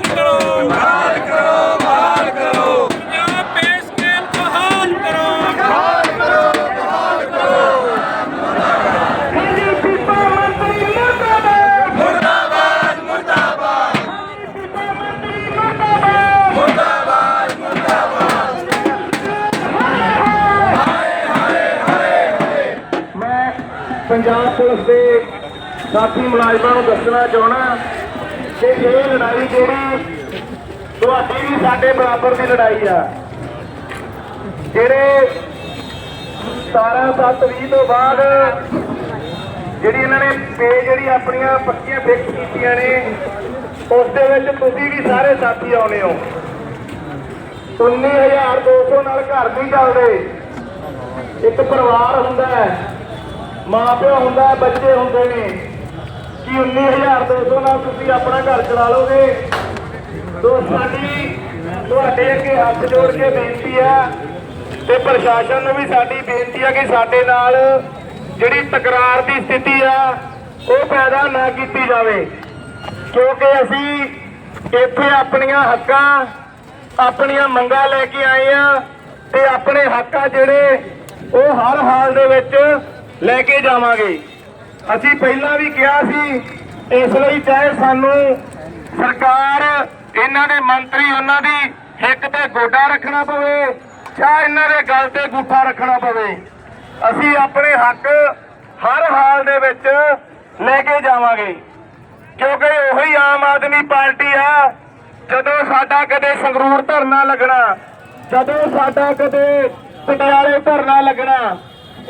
करो। करो करो। को हाल करो। करो करो। मुर्दाबाद मुर्दाबाद। मुर्दाबाद मुर्दाबाद। हाय हाय हाय हाय मैं पंजाब पुलिस के साथी मुलाजमान दसना चाहना ਕਿ ਇਹ ਲੜਾਈ ਜਿਹੜੀ ਤੁਹਾਡੀ ਵੀ ਸਾਡੇ ਬਰਾਬਰ ਦੀ ਲੜਾਈ ਆ। ਜਿਹੜੇ 17 7 20 ਤੋਂ ਬਾਅਦ ਜਿਹੜੀ ਇਹਨਾਂ ਨੇ ਪੇ ਜਿਹੜੀ ਆਪਣੀਆਂ ਪੱਕੀਆਂ ਫਿਕਸ ਕੀਤੀਆਂ ਨੇ, ਉਸ ਦੇ ਵਿੱਚ ਤੁਸੀਂ ਵੀ ਸਾਰੇ ਸਾਥੀ ਆਉਣੇ ਹੋ। 19200 ਨਾਲ ਘਰ ਨਹੀਂ ਚੱਲਦੇ। ਇੱਕ ਪਰਿਵਾਰ ਹੁੰਦਾ ਹੈ, ਮਾਂ ਪਿਓ ਹੁੰਦਾ ਬੱਚੇ ਹੁੰਦੇ ਨੇ। ਕੀ 19200 ਨਾਲ ਤੁਸੀਂ ਆਪਣਾ ਘਰ ਚਲਾ ਲੋਗੇ ਤੋ ਸਾਡੀ ਤੁਹਾਡੇ ਅੱਗੇ ਹੱਥ ਜੋੜ ਕੇ ਬੇਨਤੀ ਆ ਤੇ ਪ੍ਰਸ਼ਾਸਨ ਨੂੰ ਵੀ ਸਾਡੀ ਬੇਨਤੀ ਆ ਕਿ ਸਾਡੇ ਨਾਲ ਜਿਹੜੀ ਤਕਰਾਰ ਦੀ ਸਥਿਤੀ ਆ, ਉਹ ਪੈਦਾ ਨਾ ਕੀਤੀ ਜਾਵੇ। ਕਿਉਂਕਿ ਅਸੀਂ ਇੱਥੇ ਆਪਣੀਆਂ ਹੱਕਾਂ, ਆਪਣੀਆਂ ਮੰਗਾਂ ਲੈ ਕੇ ਆਏ ਆ ਤੇ ਆਪਣੇ ਹੱਕਾਂ ਜਿਹੜੇ ਉਹ ਹਰ ਹਾਲ ਦੇ ਵਿੱਚ ਲੈ ਕੇ ਜਾਵਾਂਗੇ। ਅਸੀਂ ਪਹਿਲਾਂ ਵੀ ਕਿਹਾ ਸੀ, ਇਸ ਲਈ ਚਾਹੇ ਸਾਨੂੰ ਸਰਕਾਰ, ਇਹਨਾਂ ਦੇ ਮੰਤਰੀ, ਉਹਨਾਂ ਦੀ ਹਿੱਕ ਤੇ ਗੋਡਾ ਰੱਖਣਾ ਪਵੇ ਚਾਹੇ ਇਹਨਾਂ ਦੇ ਗੱਲ ਤੇ ਗੁੱਠਾ ਰੱਖਣਾ ਪਵੇ, ਅਸੀਂ ਆਪਣੇ ਹੱਕ ਹਰ ਹਾਲ ਦੇ ਵਿੱਚ ਲੈ ਕੇ ਜਾਵਾਂਗੇ। ਕਿਉਂਕਿ ਉਹੀ ਆਮ ਆਦਮੀ ਪਾਰਟੀ ਆ, ਜਦੋਂ ਸਾਡਾ ਕਦੇ ਸੰਗਰੂਰ ਧਰਨਾ ਲੱਗਣਾ, ਜਦੋਂ ਸਾਡਾ ਕਦੇ ਪਟਿਆਲੇ ਧਰਨਾ ਲੱਗਣਾ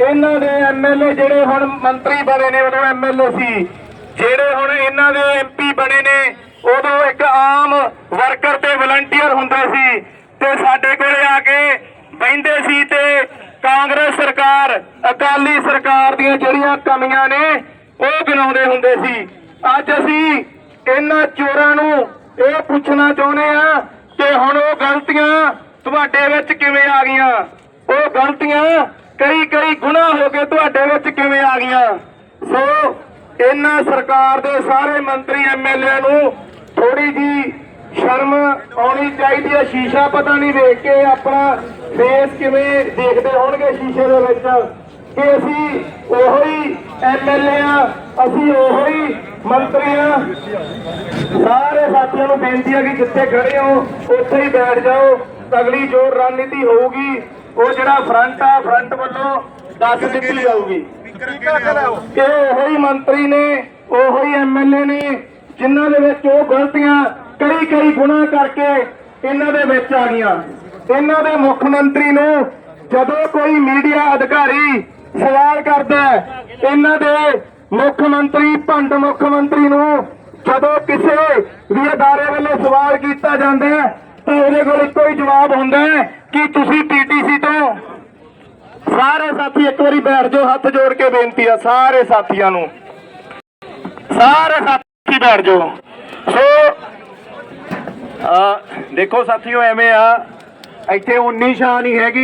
ਇਹਨਾਂ ਦੇ ਐਮਐਲਏ ਜਿਹੜੇ ਹੁਣ ਮੰਤਰੀ ਬਣੇ ਨੇ, ਉਦੋਂ ਐਮਐਲਏ ਸੀ। ਜਿਹੜੇ ਹੁਣ ਇਹਨਾਂ ਦੇ ਐਮਪੀ ਬਣੇ ਨੇ, ਉਦੋਂ ਇੱਕ ਆਮ ਵਰਕਰ ਤੇ ਵਲੰਟੀਅਰ ਹੁੰਦੇ ਸੀ। ਤੇ ਸਾਡੇ ਕੋਲੇ ਆ ਕੇ ਬੈੰਦੇ ਸੀ ਤੇ ਕਾਂਗਰਸ ਸਰਕਾਰ, ਅਕਾਲੀ ਸਰਕਾਰ ਦੀਆਂ ਜਿਹੜੀਆਂ ਕਮੀਆਂ ਨੇ, ਉਹ ਗਿਣਾਉਂਦੇ ਹੁੰਦੇ ਸੀ। ਅੱਜ ਅਸੀਂ ਇਹਨਾਂ ਚੋਰਾਂ ਨੂੰ ਇਹ ਪੁੱਛਣਾ ਚਾਹੁੰਦੇ ਆ ਕਿ ਹੁਣ ਉਹ ਗਲਤੀਆਂ ਤੁਹਾਡੇ ਵਿੱਚ ਕਿਵੇਂ ਆ ਗਈਆਂ? ਉਹ ਗਲਤੀਆਂ ਕਈ ਕਈ ਗੁਨਾਹ ਹੋ ਕੇ ਤੁਹਾਡੇ ਵਿੱਚ ਕਿਵੇਂ ਆ ਗਈਆਂ? ਸੋ ਇਹਨਾਂ ਸਰਕਾਰ ਦੇ ਸਾਰੇ ਮੰਤਰੀ ਐਮਐਲਏ ਨੂੰ ਥੋੜੀ ਜੀ ਸ਼ਰਮ ਆਉਣੀ ਚਾਹੀਦੀ ਹੈ। ਸ਼ੀਸ਼ਾ ਪਤਾ ਨਹੀਂ ਵੇਖ ਕੇ ਆਪਣਾ ਫੇਸ ਕਿਵੇਂ ਦੇਖਦੇ ਹੋਣਗੇ ਸ਼ੀਸ਼ੇ ਦੇ ਵਿੱਚ। ਕਿ ਅਸੀਂ ਉਹੋ ਹੀ ਐਮਐਲਏ ਆ, ਅਸੀਂ ਉਹੋ ਮੰਤਰੀ ਆ। ਸਾਰੇ ਸਾਥੀਆਂ ਨੂੰ ਬੇਨਤੀ ਹੈ ਕਿ ਜਿੱਥੇ ਖੜੇ ਹੋ, ਉੱਥੇ ਹੀ ਬੈਠ ਜਾਓ। ਅਗਲੀ ਜੋ ਰਣਨੀਤੀ ਹੋਊਗੀ ਉਹ ਜਿਹੜਾ ਫਰੰਟ ਆ ਫਰੰਟ ਵੱਲੋਂ ਦੱਸ ਦਿੱਤੀ ਜਾਊਗੀ। ਕਿ ਉਹੋ ਹੀ ਮੰਤਰੀ ਨੇ ਉਹੋ ਹੀ ਐਮਐਲਏ ਨੇ ਜਿਨ੍ਹਾਂ ਦੇ ਵਿੱਚ ਉਹ ਗਲਤੀਆਂ ਕਈ ਕਈ ਗੁਨਾਹ ਕਰਕੇ ਇਹਨਾਂ ਦੇ ਵਿੱਚ ਆ ਗਈਆਂ। ਇਹਨਾਂ ਦੇ ਮੁੱਖ ਮੰਤਰੀ ਨੂੰ ਜਦੋਂ ਕੋਈ ਮੀਡੀਆ ਅਧਿਕਾਰੀ ਸਵਾਲ ਕਰਦਾ ਇਹਨਾਂ ਦੇ ਮੁੱਖ ਮੰਤਰੀ ਭੰਡ ਮੁੱਖ ਮੰਤਰੀ ਨੂੰ ਜਦੋਂ ਕਿਸੇ ਵੀ ਅਦਾਰੇ ਵੱਲੋਂ ਸਵਾਲ ਕੀਤਾ ਜਾਂਦਾ ਤਾਂ ਉਹਦੇ ਕੋਲ ਇੱਕੋ ਹੀ ਜਵਾਬ ਹੁੰਦਾ ਹੈ ਕਿ ਤੁਸੀਂ ਪੀਟੀਸੀ ਤੋਂ ਸਾਰੇ ਸਾਥੀ ਇੱਕ ਵਾਰੀ ਬੈਠ ਜਾਓ, ਹੱਥ ਜੋੜ ਕੇ ਬੇਨਤੀ ਆ ਸਾਰੇ ਸਾਥੀਆਂ ਨੂੰ। ਸਾਰੇ ਸਾਥੀ ਬੈਠ ਜਾਓ। ਸੋ ਆ ਦੇਖੋ ਸਾਥੀਓ, ਐਵੇਂ ਆ, ਇੱਥੇ ਉਨੀ ਸ਼ਾਨ ਨਹੀਂ ਹੈਗੀ।